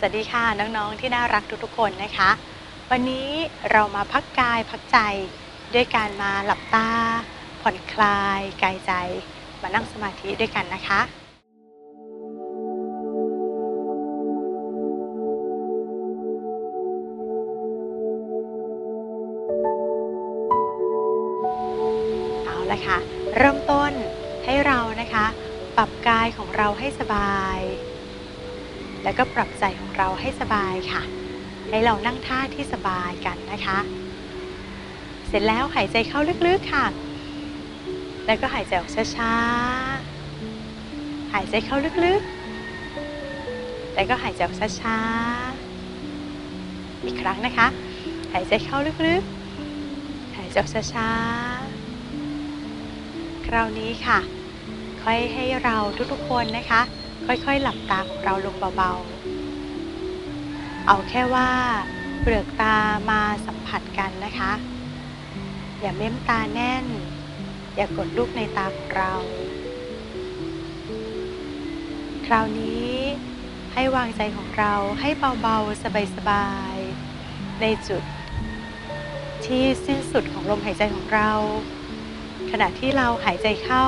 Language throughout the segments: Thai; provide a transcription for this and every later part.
สวัสดีค่ะน้องๆที่น่ารักทุกๆคนนะคะ วันนี้เรามาพักกายพักใจด้วยการมาหลับตา ผ่อนคลายกายใจ มานั่งสมาธิด้วยกันนะคะ เอาละค่ะ เริ่มต้นให้เรานะคะ ปรับกายของเราให้สบาย แล้วก็ปรับใจของเราให้สบายค่ะ ให้เรานั่งท่าที่สบายกันนะคะ เสร็จแล้วหายใจเข้าลึกๆค่ะ แล้วก็หายใจออกช้าๆ หายใจเข้าลึกๆ แล้วก็หายใจออกช้าๆ อีกครั้งนะคะ หายใจเข้าลึกๆ หายใจออกช้าๆ คราวนี้ค่ะ ค่อยให้เราทุกๆคนนะคะ ค่อยๆ หลับตาของเราลงเบาๆ เอาแค่ว่าเปลือกตามาสัมผัสกันนะคะ อย่าเม้มตาแน่น อย่ากดลูกในตาของเรา คราวนี้ให้วางใจของเราให้เบาๆ สบายๆ ในจุดที่สิ้นสุดของลมหายใจของเรา ขณะที่เราหายใจเข้า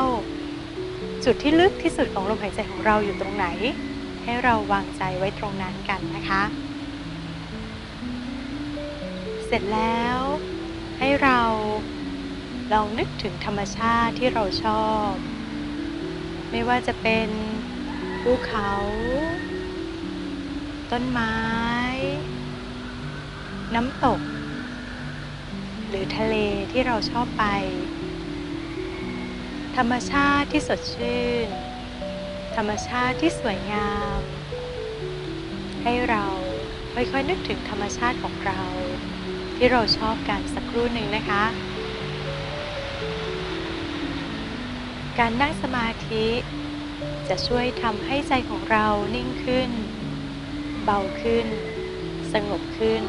จุดที่ลึกที่สุดของลมหายใจของเราอยู่ตรงไหน ให้เราวางใจไว้ตรงนั้นกันนะคะ เสร็จแล้วให้เราลองนึกถึงธรรมชาติที่เราชอบ ไม่ว่าจะเป็นภูเขา ต้นไม้ น้ำตก หรือทะเลที่เราชอบไป ธรรมชาติที่สดชื่น ธรรมชาติที่สวยงาม ให้เราค่อยๆนึกถึงธรรมชาติของเรา ที่เราชอบกันสักครู่หนึ่งนะคะ การนั่งสมาธิจะช่วยทำให้ใจของเรานิ่งขึ้น เบาขึ้น สงบขึ้น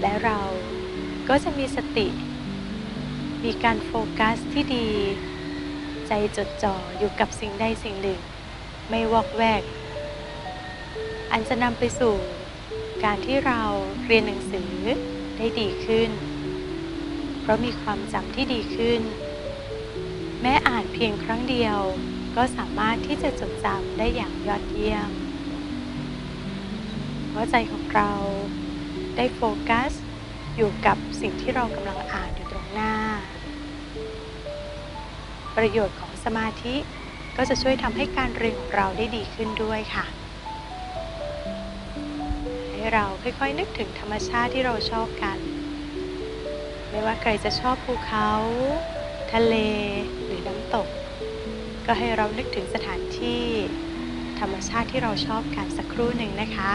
และเราก็จะมีสติ มีการโฟกัสที่ดี ใจจดจ่ออยู่กับสิ่งใดสิ่งหนึ่ง ไม่วอกแวก อันจะนำไปสู่การที่เราเรียนหนังสือได้ดีขึ้น เพราะมีความจำที่ดีขึ้น แม้อ่านเพียงครั้งเดียวก็สามารถที่จะจดจำได้อย่างยอดเยี่ยมเพราะใจของเราได้โฟกัส อยู่กับสิ่งที่เรากำลังอ่านอยู่ตรงหน้า ประโยชน์ของสมาธิก็จะช่วยทำให้การเรียนของเราได้ดีขึ้นด้วยค่ะ ให้เราค่อยๆนึกถึงธรรมชาติที่เราชอบกัน ไม่ว่าใครจะชอบภูเขา ทะเลหรือน้ำตก ก็ให้เรานึกถึงสถานที่ ธรรมชาติที่เราชอบกันสักครู่หนึ่งนะคะ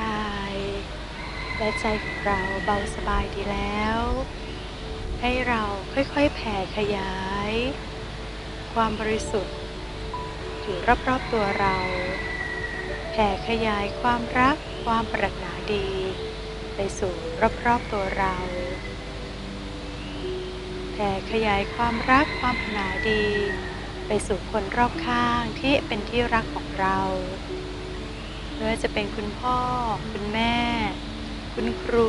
กาย และใจของเราเบาสบายดีแล้ว ให้เราค่อยๆแผ่ขยาย ความบริสุทธิ์อยู่รอบๆตัวเรา แผ่ขยายความรักความปรารถนาดี ไปสู่รอบๆตัวเราแผ่ขยายความรักความปรารถนาดี ไปสู่คนรอบข้างที่เป็นที่รักของเรา ไม่ว่าจะเป็นคุณพ่อ คุณแม่ คุณครู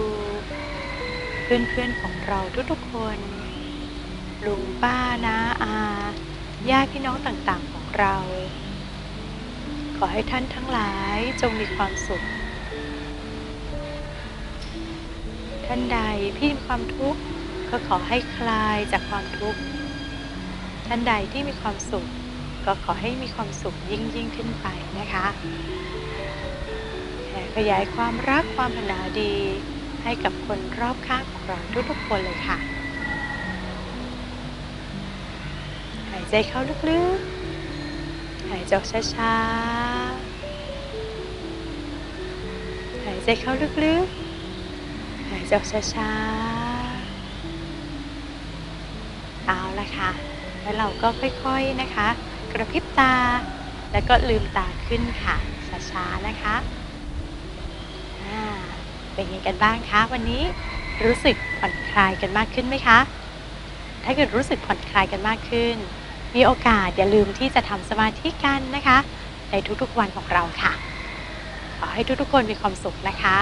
เพื่อนๆของเราทุกๆคนลุงป้าน้าอาญาติพี่น้องต่างๆของเรา ขอให้ท่านทั้งหลายจงมีความสุข ท่านใดที่มีความทุกข์ก็ขอให้คลายจากความทุกข์ ท่านใดที่มีความสุข ก็ขอให้มีความสุขยิ่งยิ่งขึ้นไปนะคะ ขยายความรักความปรารถนาดี ให้กับคนรอบข้างของเราทุกๆคนเลยค่ะ หายใจเข้าลึกๆ หายใจออกช้าๆ หายใจเข้าลึกๆ หายใจออกช้าๆ เอาละค่ะ แล้วเราก็ค่อยๆนะคะ กระพริบตา แล้วก็ลืมตาขึ้นค่ะ ช้าๆ นะคะ เป็นยังไงกันบ้างคะวันนี้รู้สึกผ่อนคลายกันมากขึ้นไหมคะ ถ้าเกิดรู้สึกผ่อนคลายกันมากขึ้น มีโอกาสอย่าลืมที่จะทำสมาธิกันนะคะ ในทุกๆวันของเราค่ะ ขอให้ทุกๆคนมีความสุขนะคะ